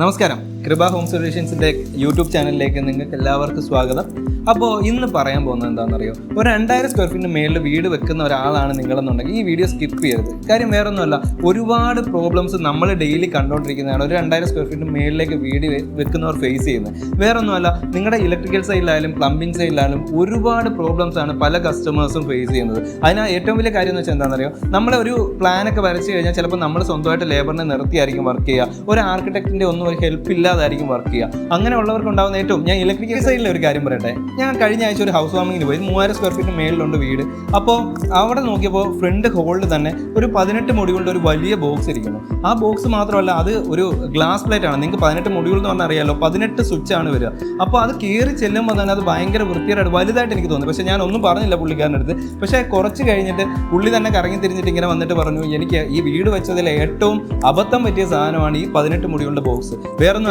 നമസ്കാരം. കൃപ home സൊല്യൂഷൻസിന്റെ YouTube ചാനലിലേക്ക് നിങ്ങൾക്ക് എല്ലാവർക്കും സ്വാഗതം. അപ്പോൾ ഇന്ന് പറയാൻ പോകുന്നത് എന്താണെന്നറിയോ? ഒരു രണ്ടായിരം സ്ക്വയർ ഫീറ്റിന് മേളിൽ വീട് വെക്കുന്ന ഒരാളാണ് നിങ്ങളെന്നുണ്ടെങ്കിൽ ഈ വീഡിയോ സ്കിപ്പ് ചെയ്യരുത്. കാര്യം വേറെ ഒന്നുമല്ല ഒരുപാട് പ്രോബ്ലംസ് നമ്മൾ ഡെയിലി കണ്ടുകൊണ്ടിരിക്കുന്നതാണ് ഒരു രണ്ടായിരം സ്ക്വയർ ഫീറ്റിന് മേളിലേക്ക് വീട് വെക്കുന്നവർ ഫേസ് ചെയ്യുന്നത്. വേറെ ഒന്നുമല്ല നിങ്ങളുടെ ഇലക്ട്രിക്കൽ സൈഡിലായാലും പ്ലംബിംഗ് സൈഡിലായാലും ഒരുപാട് പ്രോബ്ലംസ് ആണ് പല കസ്റ്റമേഴ്സും ഫേസ് ചെയ്യുന്നത്. അതിന് ഏറ്റവും വലിയ കാര്യം എന്ന് വെച്ചാൽ എന്താണെന്നറിയോ? നമ്മളെ ഒരു പ്ലാനൊക്കെ വരച്ച് കഴിഞ്ഞാൽ ചിലപ്പോൾ നമ്മൾ സ്വന്തമായിട്ട് ലേബറിനെ നിർത്തിയായിരിക്കും വർക്ക് ചെയ്യുക. ഒരു ആർക്കിടെക്റ്റിന്റെ ഒന്നും ഒരു ഹെൽപ്പ് ഇല്ലാതായിരിക്കും വർക്ക് ചെയ്യുക. അങ്ങനെയുള്ളവർക്ക് ഉണ്ടാകുന്ന ഏറ്റവും ഞാൻ ഇലക്ട്രിക്കൽ സൈഡിലെ ഒരു കാര്യം പറയട്ടെ. ഞാൻ കഴിഞ്ഞ ആഴ്ച ഒരു ഹൗസ് വാമിങ്ങിന് പോയി. മൂവായിരം സ്ക്വയർ ഫീറ്റ് മേളിലുണ്ട് വീട്. അപ്പോൾ അവിടെ നോക്കിയപ്പോൾ ഫ്രണ്ട് ഹോളിൽ തന്നെ ഒരു പതിനെട്ട് മുടികളുടെ ഒരു വലിയ ബോക്സ് ഇരിക്കുന്നു. ആ ബോക്സ് മാത്രമല്ല അത് ഒരു ഗ്ലാസ് പ്ലേറ്റ് ആണ്. നിങ്ങൾക്ക് പതിനെട്ട് മുടികൾ എന്ന് പറഞ്ഞാൽ അറിയാമല്ലോ പതിനെട്ട് സ്വിച്ച് ആണ് വരിക. അപ്പോൾ അത് കയറി ചെല്ലുമ്പോൾ തന്നെ അത് ഭയങ്കര വൃത്തിയായിട്ട് വലുതായിട്ട് എനിക്ക് തോന്നി. പക്ഷേ ഞാൻ ഒന്നും പറഞ്ഞില്ല പുള്ളിക്കാരന്റെ അടുത്ത്. പക്ഷേ കുറച്ച് കഴിഞ്ഞിട്ട് പുള്ളി തന്നെ കറങ്ങി തിരിഞ്ഞിട്ട് ഇങ്ങനെ വന്നിട്ട് പറഞ്ഞു എനിക്ക് ഈ വീട് വെച്ചതിൽ ഏറ്റവും അബദ്ധം പറ്റിയ സാധനമാണ് ഈ പതിനെട്ട് മുടികളുടെ ബോക്സ്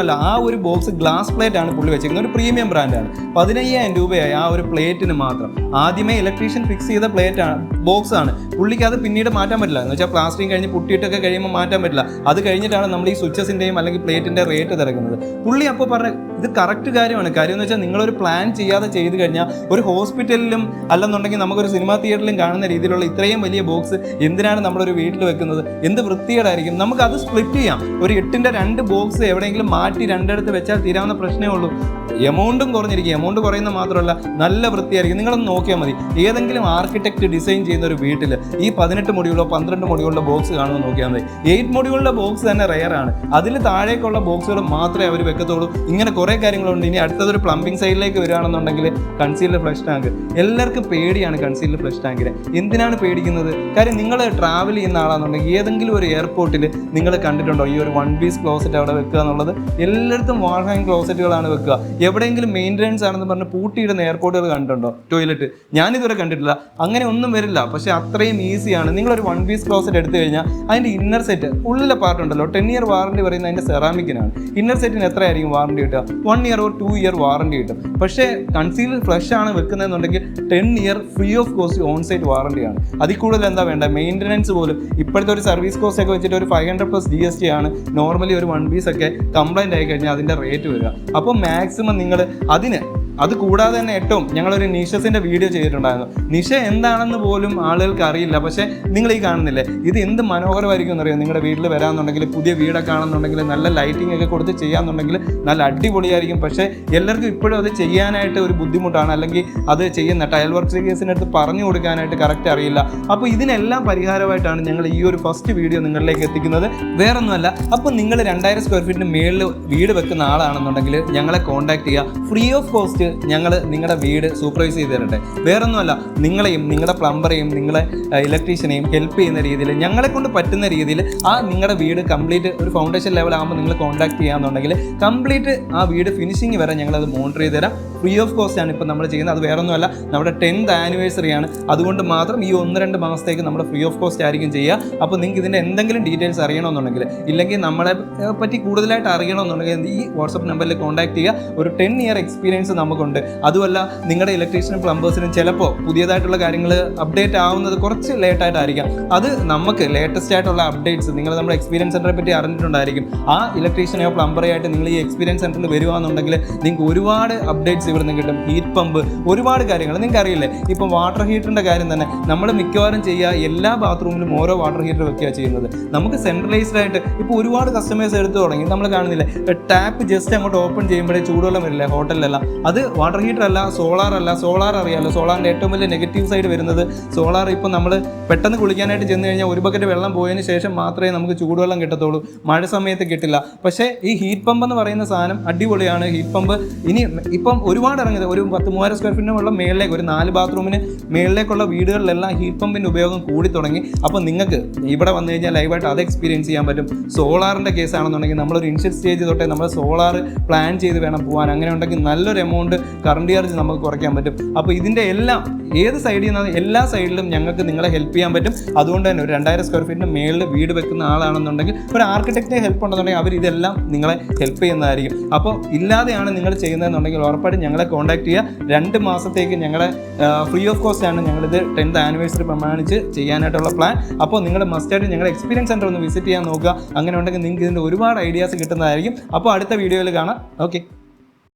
വേറൊന്നുമല്ല ആ ഒരു ബോക്സ് ഗ്ലാസ് പ്ലേറ്റ് ആണ് പുള്ളി വെച്ചിരിക്കുന്നത്. ഒരു പ്രീമിയം ബ്രാൻഡാണ് പതിനയ്യായിരം രൂപയായി ആ ഒരു പ്ലേറ്റിന് മാത്രം. ആദ്യമേ ഇലക്ട്രീഷ്യൻ ഫിക്സ് ചെയ്ത പ്ലേറ്റ് ആണ് ബോക്സ് ആണ്. പുള്ളിക്ക് അത് പിന്നീട് മാറ്റാൻ പറ്റില്ല. എന്ന് വെച്ചാൽ പ്ലാസ്റ്റിക് കഴിഞ്ഞ് പുട്ടിയിട്ടൊക്കെ കഴിയുമ്പോൾ മാറ്റാൻ പറ്റില്ല. അത് കഴിഞ്ഞിട്ടാണ് നമ്മൾ ഈ സ്വിച്ചസിന്റെയും അല്ലെങ്കിൽ പ്ലേറ്റിന്റെ റേറ്റ് തിരക്കുന്നത്. പുള്ളി അപ്പോൾ പറഞ്ഞ ഇത് കറക്റ്റ് കാര്യമാണ്. കാര്യം എന്ന് വെച്ചാൽ നിങ്ങളൊരു പ്ലാൻ ചെയ്യാതെ ചെയ്ത് കഴിഞ്ഞാൽ ഒരു ഹോസ്പിറ്റലിലും അല്ലെന്നുണ്ടെങ്കിൽ നമുക്കൊരു സിനിമാ തിയേറ്ററിലും കാണുന്ന രീതിയിലുള്ള ഇത്രയും വലിയ ബോക്സ് എന്തിനാണ് നമ്മളൊരു വീട്ടിൽ വെക്കുന്നത്? എന്ത് വൃത്തികേടായിരിക്കും? നമുക്ക് അത് സ്പ്ലിറ്റ് ചെയ്യാം. ഒരു എട്ടിന്റെ രണ്ട് ബോക്സ് എവിടെയെങ്കിലും മാറ്റി രണ്ടിടത്ത് വെച്ചാൽ തീരാവുന്ന പ്രശ്നമേ ഉള്ളൂ. എമൗണ്ടും കുറഞ്ഞിരിക്കും. എമൗണ്ട് കുറയുന്ന മാത്രമല്ല നല്ല വൃത്തിയായിരിക്കും. നിങ്ങളൊന്ന് നോക്കിയാൽ മതി. ഏതെങ്കിലും ആർക്കിടെക്ട് ഡിസൈൻ ചെയ്യുന്ന ഒരു വീട്ടിൽ ഈ പതിനെട്ട് മുടികളോ പന്ത്രണ്ട് മുടികളുടെ ബോക്സ് കാണുമെന്ന് നോക്കിയാൽ മതി. എയ്റ്റ് മുടികളുടെ ബോക്സ് തന്നെ റെയർ ആണ്. അതിൽ താഴേക്കുള്ള ബോക്സുകൾ മാത്രമേ അവർ വെക്കത്തുള്ളൂ. ഇങ്ങനെ കുറേ കാര്യങ്ങളുണ്ട്. ഇനി അടുത്തതൊരു പ്ലംബിംഗ് സൈഡിലേക്ക് വരികയാണെന്നുണ്ടെങ്കിൽ കൺസീലർ ഫ്ലഷ് ടാങ്ക് എല്ലാവർക്കും പേടിയാണ് കൺസീലർ ഫ്ലഷ് ടാങ്കിന് എന്തിനാണ് പേടിക്കുന്നത്? കാര്യം നിങ്ങൾ ട്രാവൽ ചെയ്യുന്ന ആളാണെന്നുണ്ടെങ്കിൽ ഏതെങ്കിലും ഒരു എയർപോർട്ടിൽ നിങ്ങൾ കണ്ടിട്ടുണ്ടോ? ഈ ഒരു വൺ പീസ് ക്ലോസറ്റ് അവിടെ വെക്കുക എന്നുള്ളത്? എല്ലായിടത്തും വാൾ ഹാങ് ക്ലോസറ്റുകളാണ് വെക്കുക. എവിടെയെങ്കിലും മെയിന്റനൻസ് ആണെന്ന് പറഞ്ഞ് പൂട്ടിയിടുന്ന എയർപോർട്ടുകൾ കണ്ടിട്ടുണ്ടോ? ടോയ്ലറ്റ് ഞാനിതുവരെ കണ്ടിട്ടില്ല. അങ്ങനെ ഒന്നും വരില്ല. പക്ഷേ അത്രയും ഈസിയാണ് നിങ്ങളൊരു വൺ പീസ് ക്ലോസറ്റ് എടുത്തു കഴിഞ്ഞാൽ അതിന്റെ ഇന്നർ സെറ്റ് ഉള്ളിലെ പാർട്ട് ഉണ്ടല്ലോ ടെൻ ഇയർ വാറണ്ടി പറയുന്നത് അതിന്റെ സെറാമിക്കിനാണ് ഇന്നർ സെറ്റിന് എത്രയായിരിക്കും വാറണ്ടി കിട്ടുക? One year or two year warranty കിട്ടും. പക്ഷേ കൺസീലർ ഫ്ലഷ് ആണ് വെക്കുന്നതെന്നുണ്ടെങ്കിൽ ten year free of cost on site വാറണ്ടിയാണ് അതിൽ കൂടുതൽ എന്താ വേണ്ട? മെയിന്റനൻസ് പോലും. ഇപ്പോഴത്തെ ഒരു സർവീസ് കോസ്റ്റ് ഒക്കെ വെച്ചിട്ട് ഒരു five hundred plus G S T ആണ്. നോർമലി ഒരു വൺ പീസ് ഒക്കെ കംപ്ലൈന്റ് ആയി കഴിഞ്ഞാൽ അതിന്റെ റേറ്റ് വരിക. അപ്പോൾ മാക്സിമം നിങ്ങൾ അതിന് അത് കൂടാതെ തന്നെ ഏറ്റവും ഞങ്ങളൊരു നിഷസിന്റെ വീഡിയോ ചെയ്തിട്ടുണ്ടായിരുന്നു. നിഷ എന്താണെന്ന് പോലും ആളുകൾക്ക് അറിയില്ല. പക്ഷേ നിങ്ങൾ ഈ കാണുന്നില്ലേ? ഇത് എന്ത് മനോഹരമായിരിക്കും എന്നറിയാം? നിങ്ങളുടെ വീട്ടിൽ വരാമെന്നുണ്ടെങ്കിൽ പുതിയ വീടൊക്കെ ആണെന്നുണ്ടെങ്കിൽ നല്ല ലൈറ്റിംഗ് ഒക്കെ കൊടുത്ത് ചെയ്യാമെന്നുണ്ടെങ്കിൽ നല്ല അടിപൊളിയായിരിക്കും. പക്ഷേ എല്ലാവർക്കും ഇപ്പോഴും അത് ചെയ്യാനായിട്ട് ഒരു ബുദ്ധിമുട്ടാണ്. അല്ലെങ്കിൽ അത് ചെയ്യുന്ന ടയൽ വർക്ക് അടുത്ത് പറഞ്ഞു കൊടുക്കാനായിട്ട് കറക്റ്റ് അറിയില്ല. അപ്പോൾ ഇതിനെല്ലാം പരിഹാരമായിട്ടാണ് ഞങ്ങൾ ഈ ഒരു ഫസ്റ്റ് വീഡിയോ നിങ്ങളിലേക്ക് എത്തിക്കുന്നത്. വേറൊന്നുമല്ല അപ്പോൾ നിങ്ങൾ രണ്ടായിരം സ്ക്വയർ ഫീറ്റിന് മേളിൽ വീട് വെക്കുന്ന ആളാണെന്നുണ്ടെങ്കിൽ ഞങ്ങളെ കോൺടാക്ട് ചെയ്യുക. ഫ്രീ ഓഫ് കോസ്റ്റ് ഞങ്ങൾ നിങ്ങളുടെ വീട് സൂപ്പർവൈസ് ചെയ്ത് തരട്ടെ. വേറൊന്നുമല്ല നിങ്ങളെയും നിങ്ങളുടെ പ്ലംബറെയും നിങ്ങളെ ഇലക്ട്രീഷ്യനെയും ഹെൽപ്പ് ചെയ്യുന്ന രീതിയിൽ ഞങ്ങളെ കൊണ്ട് പറ്റുന്ന രീതിയിൽ ആ നിങ്ങളുടെ വീട് കംപ്ലീറ്റ് ഒരു ഫൗണ്ടേഷൻ ലെവലാകുമ്പോൾ നിങ്ങൾ കോൺടാക്ട് ചെയ്യാന്നുണ്ടെങ്കിൽ കംപ്ലീറ്റ് ആ വീട് ഫിനിഷിങ് വരെ ഞങ്ങളത് മോണിറ്റർ ചെയ്ത് തരാം. ഫ്രീ ഓഫ് കോസ്റ്റ് ആണ് ഇപ്പോൾ നമ്മൾ ചെയ്യുന്നത്. അത് വേറൊന്നുമല്ല നമ്മുടെ ടെൻത്ത് ആനിവേഴ്സറി ആണ്. അതുകൊണ്ട് മാത്രം ഈ ഒന്ന് രണ്ട് മാസത്തേക്ക് നമ്മൾ ഫ്രീ ഓഫ് കോസ്റ്റ് ആയിരിക്കും ചെയ്യുക. അപ്പോൾ നിങ്ങൾക്ക് ഇതിന്റെ എന്തെങ്കിലും ഡീറ്റെയിൽസ് അറിയണമെന്നുണ്ടെങ്കിൽ ഇല്ലെങ്കിൽ നമ്മളെ പറ്റി കൂടുതലായിട്ട് അറിയണമെന്നുണ്ടെങ്കിൽ ഈ വാട്സപ്പ് നമ്പറിൽ കോൺടാക്ട് ചെയ്യുക. ഒരു ടെൻ ഇയർ എക്സ്പീരിയൻസ് നമുക്കുണ്ട്. അതുമല്ല നിങ്ങളുടെ ഇലക്ട്രീഷ്യനും പ്ലംബേഴ്സിനും ചിലപ്പോൾ പുതിയതായിട്ടുള്ള കാര്യങ്ങൾ അപ്ഡേറ്റ് ആവുന്നത് കുറച്ച് ലേറ്റായിട്ടായിരിക്കാം അത് നമുക്ക് ലേറ്റസ്റ്റ് ആയിട്ടുള്ള അപ്ഡേറ്റ്സ് നിങ്ങൾ നമ്മുടെ എക്സ്പീരിയൻസ് സെന്ററെ പറ്റി അറിഞ്ഞിട്ടുണ്ടായിരിക്കും. ആ ഇലക്ട്രീഷ്യനെയോ പ്ലംബറെയോ ആയിട്ട് നിങ്ങൾ ഈ എക്സ്പീരിയൻസ് സെന്ററിൽ വരുവാന്നുണ്ടെങ്കിൽ നിങ്ങൾക്ക് ഒരുപാട് അപ്ഡേറ്റ്സ് ഇവിടുന്ന് കിട്ടും. ഹീറ്റ് പമ്പ് ഒരുപാട് കാര്യങ്ങൾ. നിങ്ങൾക്ക് അറിയില്ലേ ഇപ്പം വാട്ടർ ഹീറ്ററിന്റെ കാര്യം തന്നെ നമ്മൾ മിക്കവാറും ചെയ്യുക എല്ലാ ബാത്റൂമിലും ഓരോ വാട്ടർ ഹീറ്റർ വെക്കുക ചെയ്യുന്നത്. നമുക്ക് സെൻട്രലൈസ്ഡ് ആയിട്ട് ഇപ്പോൾ ഒരുപാട് കസ്റ്റമേഴ്സ് എടുത്തു തുടങ്ങി. നമ്മൾ കാണുന്നില്ലേ ടാപ്പ് ജസ്റ്റ് അങ്ങോട്ട് ഓപ്പൺ ചെയ്യുമ്പോഴേ ചൂടുവെള്ളം വരില്ലേ ഹോട്ടലിലല്ല. അത് വാട്ടർ ഹീറ്റർ അല്ല സോളാർ അല്ല സോളാർ അറിയാമല്ലോ സോളാറിന്റെ ഏറ്റവും വലിയ നെഗറ്റീവ് സൈഡ് വരുന്നത് സോളാർ ഇപ്പോൾ നമ്മൾ പെട്ടെന്ന് കുളിക്കാനായിട്ട് ചെന്ന് കഴിഞ്ഞാൽ ഒരു ബക്കറ്റ് വെള്ളം പോയതിന് ശേഷം മാത്രമേ നമുക്ക് ചൂടുവെള്ളം കിട്ടത്തുള്ളൂ. മഴ സമയത്ത് കിട്ടില്ല. പക്ഷേ ഈ ഹീറ്റ് പമ്പ് എന്ന് പറയുന്ന സാധനം അടിപൊളിയാണ്. ഹീറ്റ് പമ്പ് ഇനി ഇപ്പം ഒരുപാട് ഇറങ്ങിയത്. ഒരു പത്ത് മൂവായിരം സ്ക്വയർ ഫീറ്റിനുള്ള മേളിലേക്ക് ഒരു നാല് ബാത്റൂമിന് മേളിലേക്കുള്ള വീടുകളിലെല്ലാം ഹീറ്റ് പമ്പിന്റെ ഉപയോഗം കൂടി തുടങ്ങി. അപ്പോൾ നിങ്ങൾക്ക് ഇവിടെ വന്നു കഴിഞ്ഞാൽ ലൈവായിട്ട് അത് എക്സ്പീരിയൻസ് ചെയ്യാൻ പറ്റും. സോളാറിന്റെ കേസാണെന്നുണ്ടെങ്കിൽ നമ്മളൊരു ഇനിഷ്യൽ സ്റ്റേജ് തൊട്ടേ നമ്മൾ സോളാർ പ്ലാൻ ചെയ്ത് വേണം പോകാൻ അങ്ങനെ ഉണ്ടെങ്കിൽ നല്ലൊരു എമൗണ്ട് കറണ്ട് ചാർജ് നമുക്ക് കുറയ്ക്കാൻ പറ്റും. അപ്പോൾ ഇതിന്റെ എല്ലാം ഏത് സൈഡിൽ നിന്നാണ് എല്ലാ സൈഡിലും ഞങ്ങൾക്ക് നിങ്ങളെ ഹെൽപ്പ് ചെയ്യാൻ പറ്റും. അതുകൊണ്ട് തന്നെ ഒരു രണ്ടായിരം സ്ക്വയർ ഫീറ്റിന് മേളിൽ വീട് വെക്കുന്ന ആളാണെന്നുണ്ടെങ്കിൽ ഒരു ആർക്കിടെക്റ്റിനെ ഹെൽപ്പ് ഉണ്ടെന്നുണ്ടെങ്കിൽ അവർ ഇതെല്ലാം നിങ്ങളെ ഹെൽപ്പ് ചെയ്യുന്നതായിരിക്കും. അപ്പോൾ ഇല്ലാതെയാണ് നിങ്ങൾ ചെയ്യുന്നതെന്നുണ്ടെങ്കിൽ ഉറപ്പായിട്ടും ഞങ്ങളെ കോൺടാക്ട് ചെയ്യുക രണ്ട് മാസത്തേക്ക് ഞങ്ങളെ ഫ്രീ ഓഫ് കോസ്റ്റ് ആണ് ഞങ്ങളിത് ടെൻത്ത് ആനിവേഴ്സറി പ്രമാണിച്ച് ചെയ്യാനായിട്ടുള്ള പ്ലാൻ അപ്പോൾ നിങ്ങൾ മസ്റ്റായിട്ട് ഞങ്ങളുടെ എക്സ്പീരിയൻസ് സെന്റർ ഒന്ന് വിസിറ്റ് ചെയ്യാൻ നോക്കുക. അങ്ങനെ ഉണ്ടെങ്കിൽ നിങ്ങൾക്ക് ഇതിന്റെ ഒരുപാട് ഐഡിയാസ് കിട്ടുന്നതായിരിക്കും. അപ്പോൾ അടുത്ത വീഡിയോയിൽ കാണാം. ഓക്കെ